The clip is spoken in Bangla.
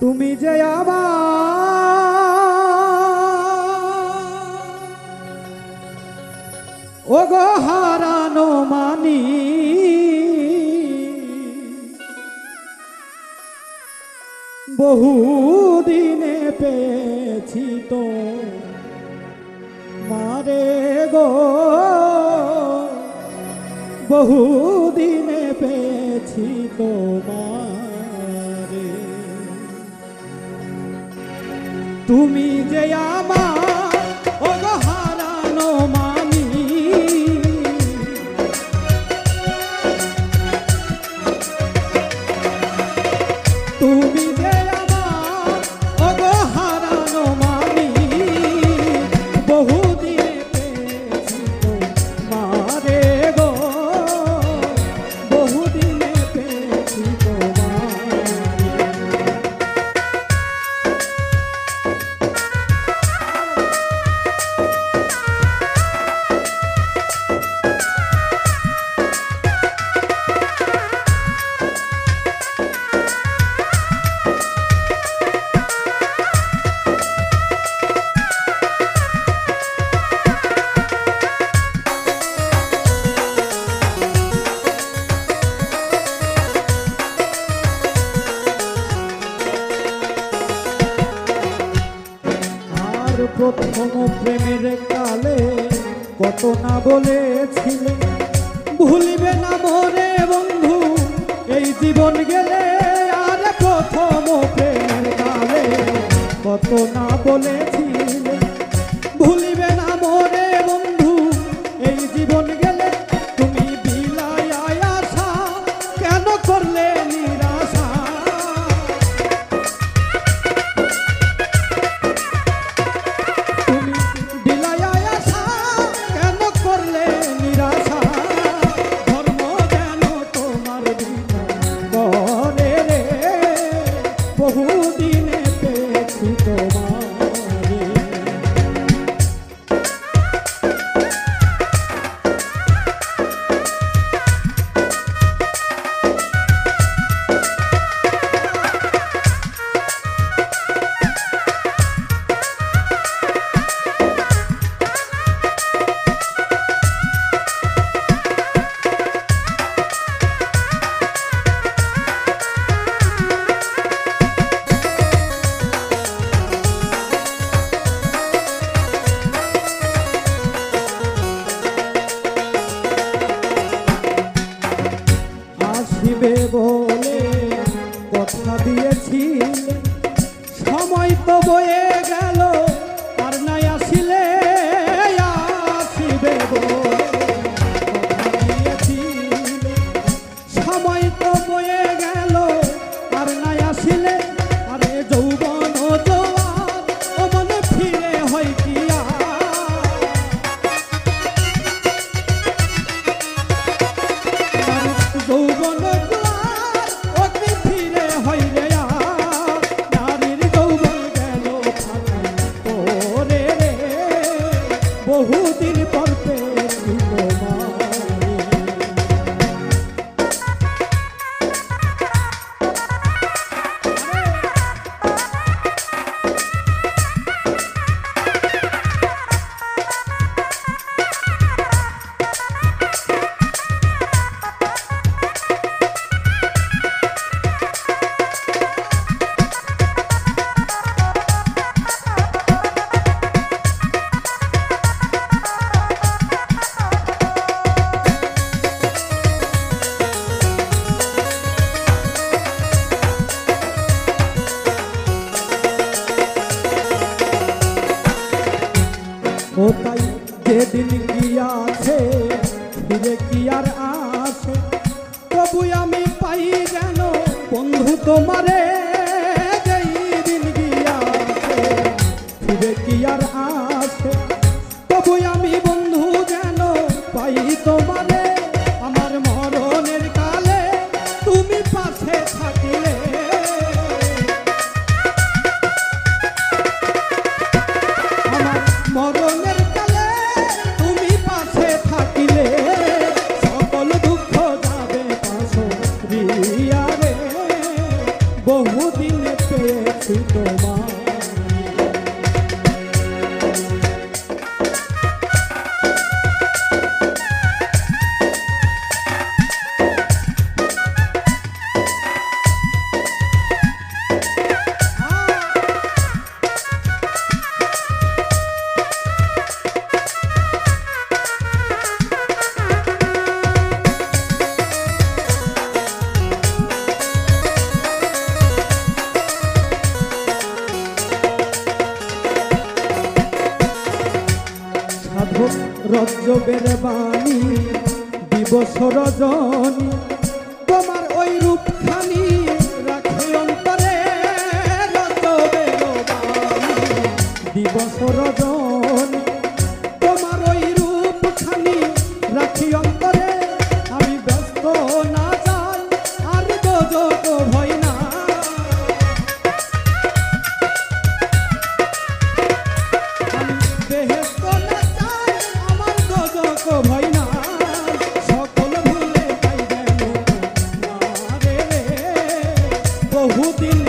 তুমি যে আমার ও হারানো মানি। বহু দিনে পেয়েছি তো মারে গো। বহু দিনে পেয়েছি তো তুমি যে আমার হারানো মানি। তুমি প্রথম প্রেমের কালে কত না বলেছিলে? ভুলিবে না মনে বন্ধু, এই জীবন গেলে আর প্রথম প্রেমের কালে কত না বলেছিলে? আসিবে বলে কথা দিয়েছি। সময় তো বয়ে গেল আর নাই আসিলে আসিবে বলে। বহুদিন পর ও তাই যেদিন গিয়াছে, ফিরে কি আর আসে তবু আমি পাই যেন বন্ধু তোমারে যেই দিন গিয়াছে, ফিরে কি আর আসে তবু আমি রজবের বাণী দিবস রজনী। বহুদিন